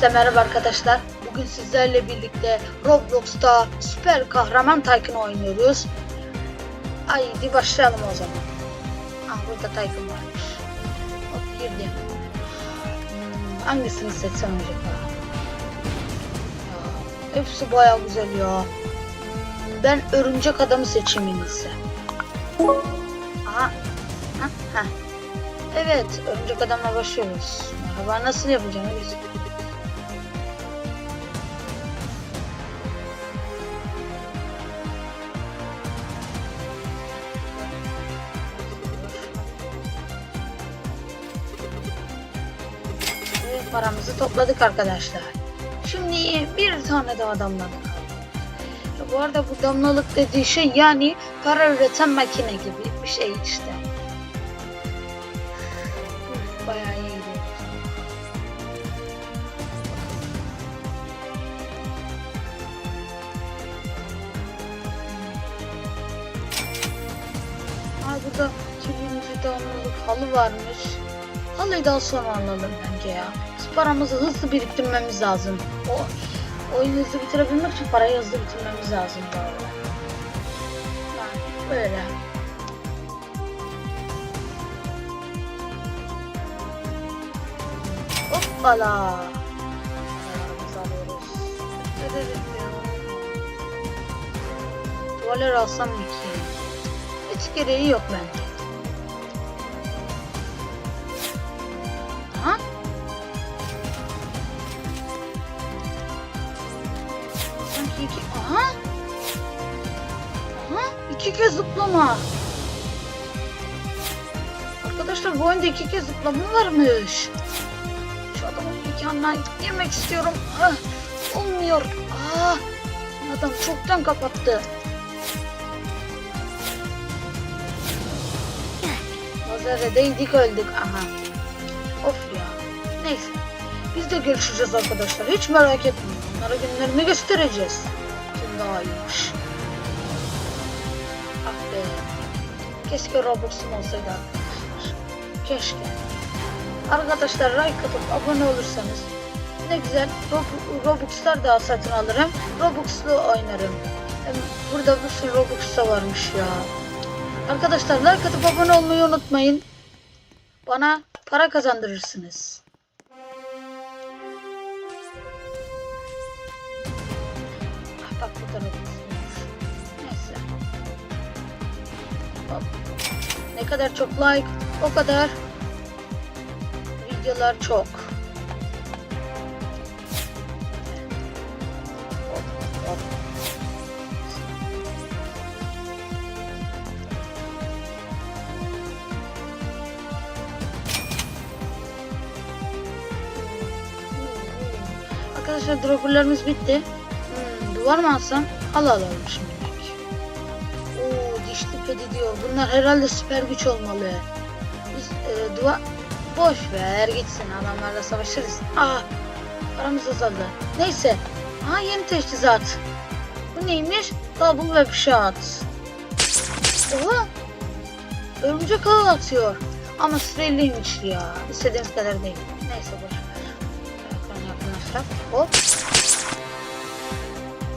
Herkese merhaba arkadaşlar. Bugün sizlerle birlikte Roblox'ta süper kahraman Tycoon oynuyoruz. Haydi başlayalım o zaman. Ah burada Tycoon varmış. Hop girdim. Hmm, hangisini seçsem acaba? Ya, hepsi baya güzel ya. Ben örümcek adamı seçeyim en iyisi. Aha. Ha, ha. Evet, örümcek adamla başlıyoruz. Merhaba, nasıl yapacağım? Öyle- paramızı topladık arkadaşlar. Şimdi bir tane de adamla kaldı. Ya Bu arada bu damlalık dediği şey yani para üreten makine gibi bir şey işte. Bayağı iyi gidiyor. Aa burada 2000 damlalık halı varmış. Halıyı daha sonra alalım bence ya. Paramızı hızlı biriktirmemiz lazım. O oyunu hızlı bitirebilmek için parayı hızlı bitirmemiz lazım bu arada. Böyle. Hoppala. Tuvalet alsam mı? Hiç gereği yok bence. İki kez zıplama. Arkadaşlar bu oyunda iki kez zıplama varmış. Şu adamın mekanına girmek istiyorum. Ah, olmuyor. Ah, adam çoktan kapattı. Lazere değdik öldük. Aha. Of ya. Neyse. Biz de görüşeceğiz arkadaşlar. Hiç merak etmeyin. Onlara günlerini göstereceğiz. Kim daha iyiymiş. Be. Keşke Robux'um olsaydı arkadaşlar. Keşke. Arkadaşlar like atıp abone olursanız ne güzel Rob- Robux'lar daha satın alırım. Robux'lu oynarım. Burada bir sürü Robux da varmış ya. Arkadaşlar like atıp abone olmayı unutmayın. Bana para kazandırırsınız. Ne kadar çok like o kadar videolar çok. Arkadaşlar dropperlarımız bitti. Hmm, duvar mı alsam? Al alalım şimdilik. Oo dişli pedi diyor. Bunlar herhalde süper güç olmalı. Biz e, duvar... Boş ver gitsin adamlarla savaşırız. Aa paramız azaldı. Neyse. Aa yeni teçhizat. Bu neymiş? Double web shot. Oha. Örümcek ağı atıyor. Ama süreliymiş ya. İstediğimiz kadar değil. Neyse boş ver. Yakın yakınlaştık. Hop.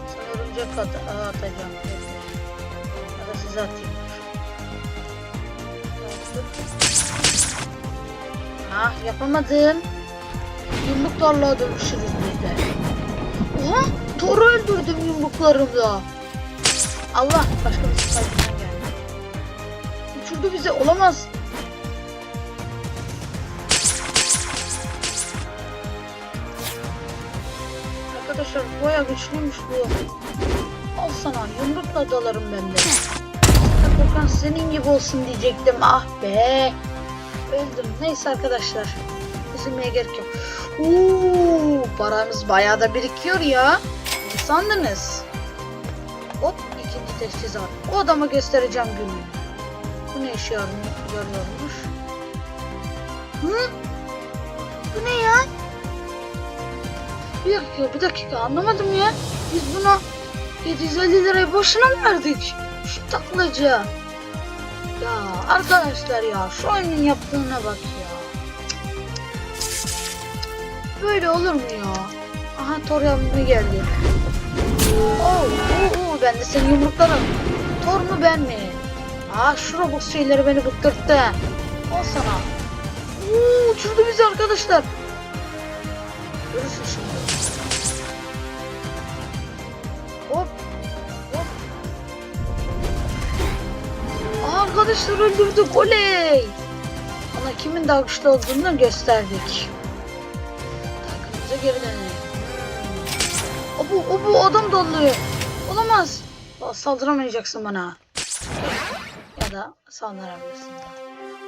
Sana örümcek at ağı atacağım. Ya da size atayım. Ah yapamadım. Yumruklarla dövüşürüz biz de. Oha! Thor'u öldürdüm yumruklarımla. Allah! Başka bir Spiderman geldi. Uçurdu bizi. Olamaz. Arkadaşlar baya güçlüymüş bu. Al sana yumrukla dalarım ben de. Furkan senin gibi olsun diyecektim. Ah be. Öldüm. Neyse arkadaşlar. Üzülmeye gerek yok. Uuu, paramız bayağı da birikiyor ya. Ne sandınız? Hop ikinci teçhizat. O adama göstereceğim gününü. Bu ne işe yarıyormuş? Hı? Bu ne ya? Bir dakika, bir dakika anlamadım ya. Biz buna 750 lirayı boşuna mı verdik? Şu taklacıya. Arkadaşlar ya şu oyunun yaptığına bak ya. böyle olur mu ya? Aha Thor yanıma geldi. Oo, oo, oo, ben de seni yumruklarım. Thor mu ben mi? Aa şu Robux şeyleri beni bıktırttı. Al sana. Oo, uçurdu bizi arkadaşlar. Görürsün şimdi. Arkadaşlar öldürdük. Oley. Ona kimin daha güçlü olduğunu gösterdik. Takımımıza geri dönelim. O bu, o bu adam dalıyor. Olamaz. Saldıramayacaksın bana. Ya da saldırabilirsin.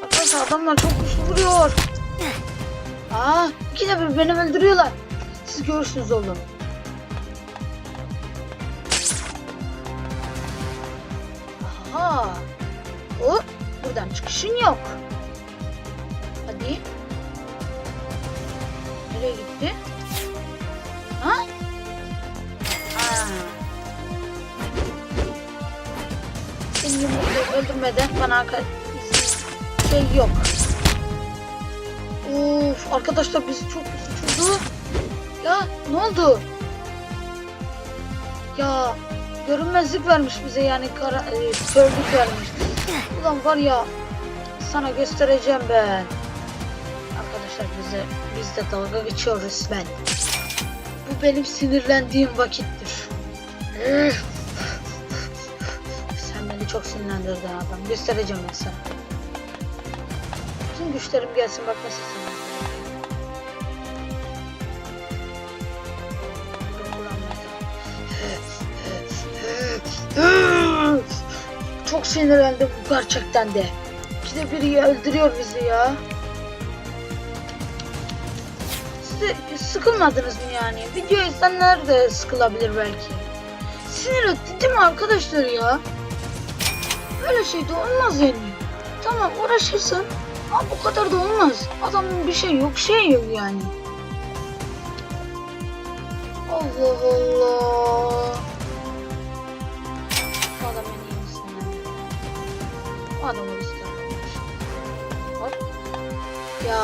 Arkadaşlar adamlar çok güçlü vuruyor. Aa, iki de beni öldürüyorlar. Siz görürsünüz oğlum. Aha. Buradan çıkışın yok. Hadi. Nereye gitti? Ha? Ha. Seni yumruklayıp öldürmeden bana şey yok. Of arkadaşlar bizi çok uçurdu. Ya ne oldu? Ya görünmezlik vermiş bize yani kara, e, vermiş. Ulan var ya sana göstereceğim ben. Arkadaşlar bize biz de dalga geçiyor resmen. Bu benim sinirlendiğim vakittir. Sen beni çok sinirlendirdin adam. Göstereceğim ben sana. Bütün güçlerim gelsin bak nasıl sinirlendim. Çok sinirlendim gerçekten de. İkide biri öldürüyor bizi ya. Siz sıkılmadınız mı yani? Video izleyenler de sıkılabilir belki. Sinir etti değil mi arkadaşlar ya? Böyle şey de olmaz yani. Tamam uğraşırsın ama bu kadar da olmaz. Adamın bir şey yok şey yok yani. Allah Allah. Adamı istemiyormuş. Hop. Ya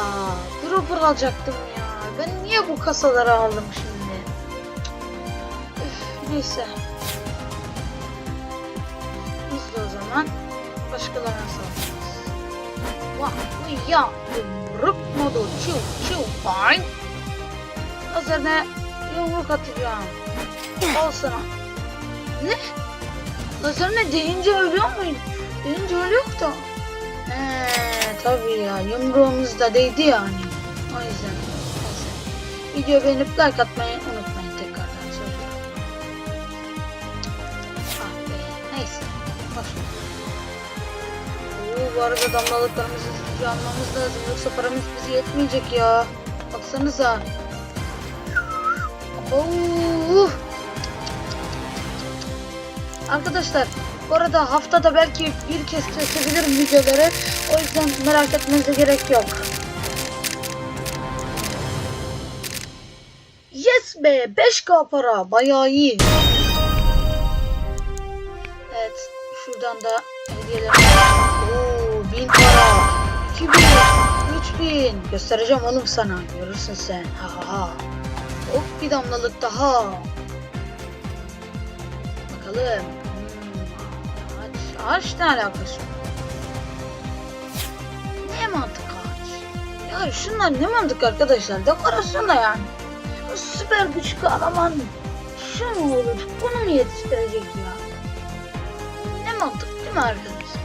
dropper alacaktım ya. Ben niye bu kasaları aldım şimdi? Üf, neyse. Biz de o zaman başkalarına saldırırız. Vah ya yumruk modu çiu çiu fine. Lazerine yumruk atacağım. Al sana. Ne? Lazerine deyince ölüyor muyum? Deyince ölüyor da. He tabii ya yumruğumuz da değdi yani. O yüzden. Video beğenip like atmayı unutmayın tekrardan söylüyorum. Ah be neyse. Ver. Oo, bu arada damlalıklarımızı hızlıca almamız lazım. Yoksa paramız bize yetmeyecek ya. Baksanıza. Oo. Arkadaşlar bu arada haftada belki bir kez kesebilirim videoları. O yüzden merak etmenize gerek yok. Yes be 5k para bayağı iyi. Evet şuradan da hediyeler. Oo 1000 para. 2000, 3000. Göstereceğim oğlum sana. Görürsün sen. Ha ha ha. Hop bir damlalık daha. Bakalım. Ağaç, ne alakası? var? Ne mantık ağaç? Ya şunlar ne mantık arkadaşlar? Dekorasyon da yani. Bu süper güç kahraman şu mu olur? Bunu mu yetiştirecek ya? Ne mantık değil mi arkadaşlar?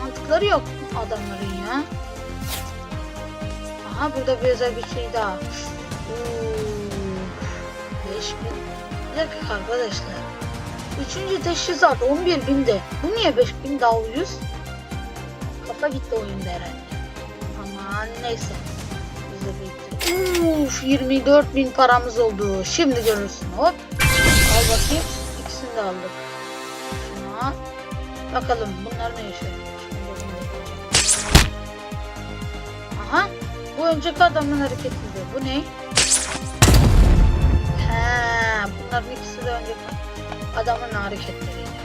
Mantıkları yok adamların ya. Aha burada bir özel bir şey daha. Oo, 5000. Bir dakika arkadaşlar. Üçüncü teşhisat 11 binde. Bu niye 5000 daha ucuz? Kafa gitti oyunda herhalde. Aman neyse. Biz de bekleyelim. Uf 24 bin paramız oldu. Şimdi görürsün hop. Al bakayım. İkisini de aldık. Şuna. Bakalım bunlar ne yaşıyor? Aha. Bu önceki adamın hareketiydi. Bu ne? He, bunların ikisi de önceki adamın hareketleriydi.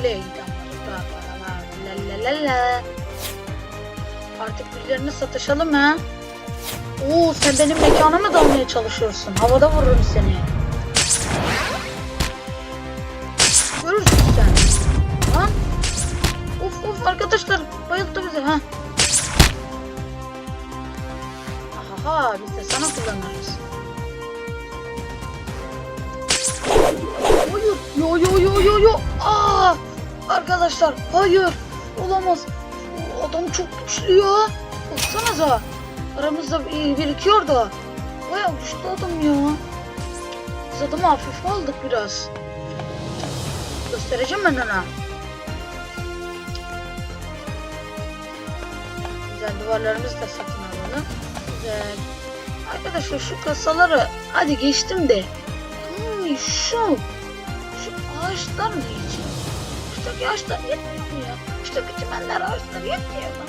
Oley la. Artık birilerine satışalım ha. Oo sen benim mekana mı dalmaya çalışıyorsun? Havada vururum seni. Görürsün sen. Lan. Of of arkadaşlar bayılttı bizi ha. Aha biz de sana kullanırız. Yo. Aa! Arkadaşlar hayır. Olamaz. Adam çok güçlü ya. Baksanıza. Aramızda bir- birikiyor da. Bayağı güçlü adam ya. Biz adamı hafife aldık biraz. Göstereceğim ben ona. Güzel duvarlarımızı da satın alalım. Güzel. Arkadaşlar şu kasaları hadi geçtim de. Hmm, şu ağaçlar ne için? Şuradaki ağaçlar yetmiyor mu ya? Şuradaki çimenler ağaçlar yetmiyor mu?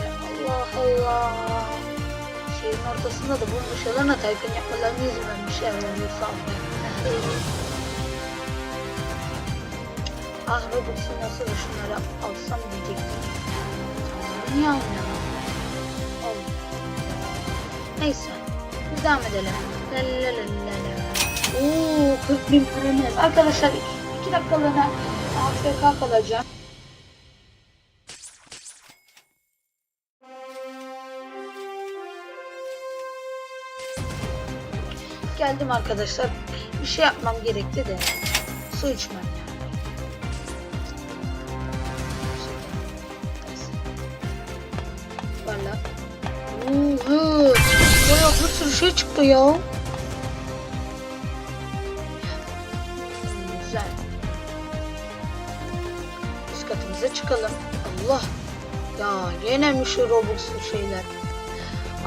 Ya Allah Allah. Şehrin ortasında da bunun ışıklarına taykın yapmalarını izin. Öyle sandım. ah Robux'u nasıl da şunları alsam diyecektim. Niye almıyorum? Al. Neyse. Devam edelim. La la la la la. Oo 40 bin paramız. Arkadaşlar 2 dakikalığına AFK kalacağım. Geldim arkadaşlar. Bir şey yapmam gerekti de. Su içmem yani. Valla. Oo, evet. Bayağı bir sürü şey çıktı ya. Çıkalım. Allah. Ya yine mi şu Robux'lu şeyler?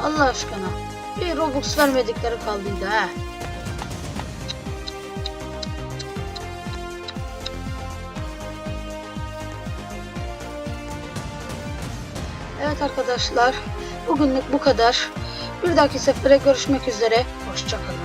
Allah aşkına. Bir Robux vermedikleri kaldıydı ha. Evet arkadaşlar. Bugünlük bu kadar. Bir dahaki sefere görüşmek üzere. Hoşçakalın.